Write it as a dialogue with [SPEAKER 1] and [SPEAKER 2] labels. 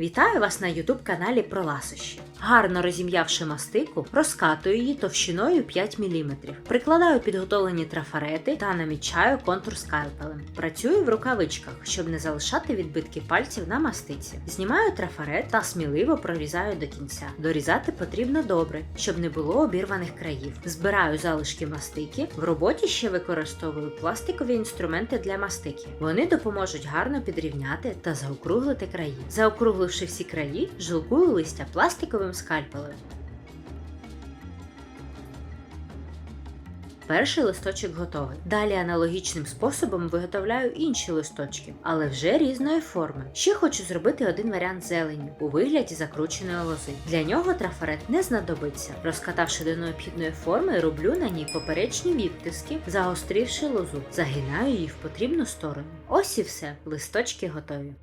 [SPEAKER 1] Вітаю вас на YouTube каналі про ласощі. Гарно розім'явши мастику, розкатую її товщиною 5 мм. Прикладаю підготовлені трафарети та намічаю контур скальпелем. Працюю в рукавичках, щоб не залишати відбитки пальців на мастиці. Знімаю трафарет та сміливо прорізаю до кінця. Дорізати потрібно добре, щоб не було обірваних країв. Збираю залишки мастики. В роботі ще використовую пластикові інструменти для мастики. Вони допоможуть гарно підрівняти та заокруглити краї. Заокругливши всі краї, жилкую листя пластиковим скальпелем. Перший листочок готовий. Далі аналогічним способом виготовляю інші листочки, але вже різної форми. Ще хочу зробити один варіант зелені у вигляді закрученої лози. Для нього трафарет не знадобиться. Розкатавши до необхідної форми, роблю на ній поперечні відтиски, загострівши лозу, загинаю її в потрібну сторону. Ось і все, листочки готові.